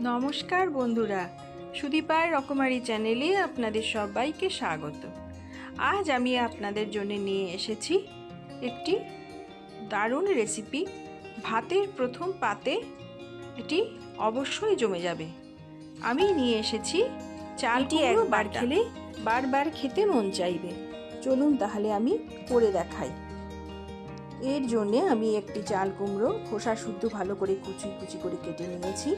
নমস্কার বন্ধুরা। সুদীপার রকমারি চ্যানেলে আপনাদের সবাইকে স্বাগত। আজ আমি আপনাদের জন্য নিয়ে এসেছি একটি দারুণ রেসিপি। ভাতের প্রথম পাতে এটি অবশ্যই জমে যাবে। আমি নিয়ে এসেছি চালটি একবার খেলে বারবার খেতে মন চাইবে। চলুন তাহলে আমি করে দেখাই। এর জন্যে আমি একটি চাল কুমড়ো খোসা শুদ্ধ ভালো করে কুচি কুচি করে কেটে নিয়েছি।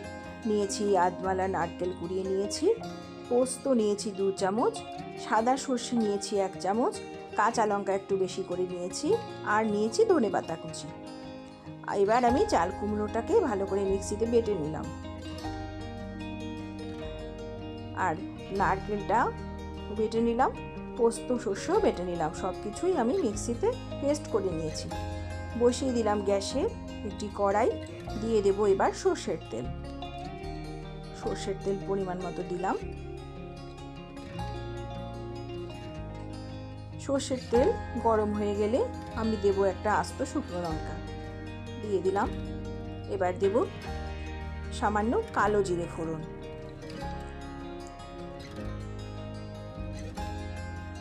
নিয়েছি আদমালা নারকেল কুড়িয়ে নিয়েছি, পোস্ত নিয়েছি দু চামচ, সাদা সর্ষে নিয়েছি এক চামচ, কাঁচা লঙ্কা একটু বেশি করে নিয়েছি আর নিয়েছি ধনে পাতা কুচি। এবার আমি চাল কুমড়োটাকে ভালো করে মিক্সিতে বেটে নিলাম। আর নারকেলটা বেটে নিলাম, পোস্ত শস্যও বেটে নিলাম সব কিছুই আমি মিক্সিতে পেস্ট করে নিয়েছি। বসিয়ে দিলাম গ্যাসে একটি কড়াই, দিয়ে দেবো এবার সর্ষের তেল। সর্ষের তেল পরিমাণ মতো দিলাম। সর্ষের তেল গরম হয়ে গেলে আমি দেব একটা আস্ত শুকনো লঙ্কা। দিয়ে দিলাম। এবার দেব সামান্য কালো জিরে ফোড়ন।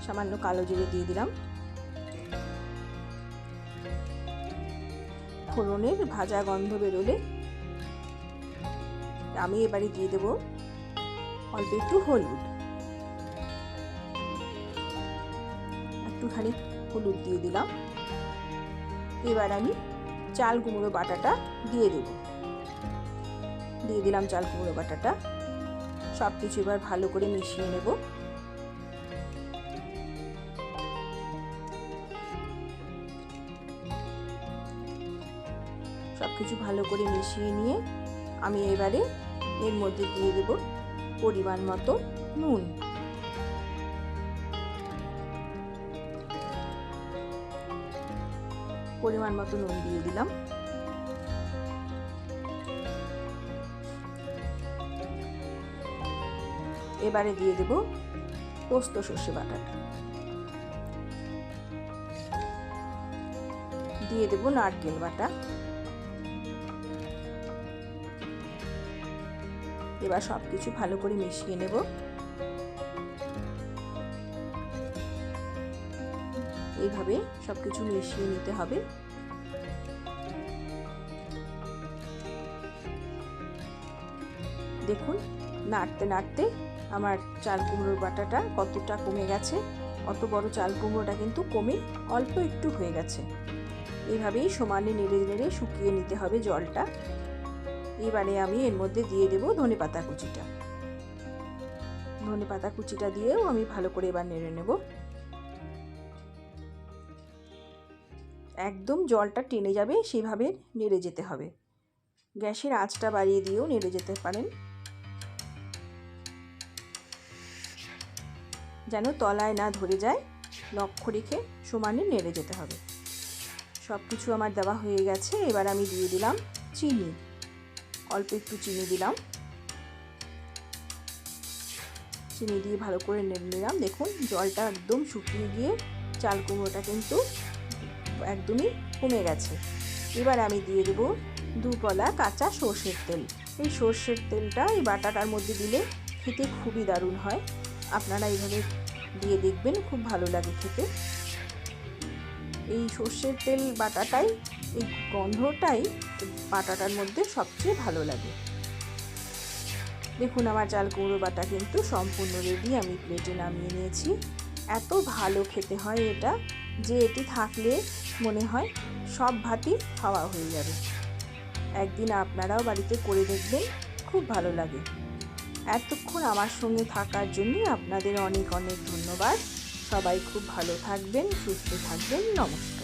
সামান্য কালো জিরে দিয়ে দিলাম। ফোড়নের ভাজা গন্ধ বেরোলে আমি এবারে দিয়ে দেব অল্প একটু হলুদ। একটুখানি হলুদ দিয়ে দিলাম। এবার আমি চাল কুমড়ো বাটাটা দিয়ে দেব। দিয়ে দিলাম চাল কুমড়ো বাটাটা। সব কিছু এবার ভালো করে মিশিয়ে নেব। সব কিছু ভালো করে মিশিয়ে নিয়ে আমি এবারে এর মধ্যে দিয়ে দেব পরিমাণ মতো নুন। পরিমাণ মতো নুন দিয়ে দিলাম। এবারে দিয়ে দেব পোস্ত সর্ষে বাটাটা। দিয়ে দেব নারকেল বাটা। এবার সব কিছু ভালো করে মিশিয়ে নেব। এইভাবে সব কিছু মিশিয়ে নিতে হবে। দেখুন, নাড়তে নাড়তে আমার চাল কুমড়োর বাটাটা কতটা কমে গেছে। অত বড় চাল কুমড়োটা কিন্তু কমে অল্প একটু হয়ে গেছে। এইভাবেই সমানে নেড়ে নেড়ে শুকিয়ে নিতে হবে জলটা। এবারে আমি এর মধ্যে দিয়ে দেব ধনে পাতা কুচিটা। ধনে পাতা কুচিটা দিয়েও আমি ভালো করে এবার নেড়ে নেব। একদম জলটা টেনে যাবে, সেভাবে নেড়ে যেতে হবে। গ্যাসের আঁচটা বাড়িয়ে দিয়েও নেড়ে যেতে পারেন। যেন তলায় না ধরে যায়, লক্ষ্য রেখে সমানে নেড়ে যেতে হবে। সব কিছু আমার দেওয়া হয়ে গেছে, এবার আমি দিয়ে দিলাম চিনি। অল্প একটু চিনি দিলাম। চিনি দিয়ে ভালো করে নেড়ে নিলাম। দেখুন, জলটা একদম শুকিয়ে গিয়ে চাল কুমড়োটা কিন্তু একদমই কমে গেছে। এবার আমি দিয়ে দেবো দু পলা কাঁচা সর্ষের তেল। এই সর্ষের তেলটা এই বাটাটার মধ্যে দিলে খেতে খুবই দারুণ হয়। আপনারা এইভাবে দিয়ে দেখবেন, খুব ভালো লাগে খেতে। এই সর্ষের তেল বাটাটাই এই গন্ধটাই বাটাটার মধ্যে সবচেয়ে ভালো লাগে। দেখুন আমার চাল কুমড়ো বাটা কিন্তু সম্পূর্ণ রেডি আমি প্লেটে নামিয়ে নিয়েছি। এত ভালো খেতে হয় এটা যে এটি থাকলে মনে হয় সব ভাতই খাওয়া হয়ে যাবে। একদিন আপনারাও বাড়িতে করে দেখবেন, খুব ভালো লাগে। এতক্ষণ আমার সঙ্গে থাকার জন্য আপনাদের অনেক অনেক ধন্যবাদ। সবাই খুব ভালো থাকবেন, সুস্থ থাকবেন, নমস্কার।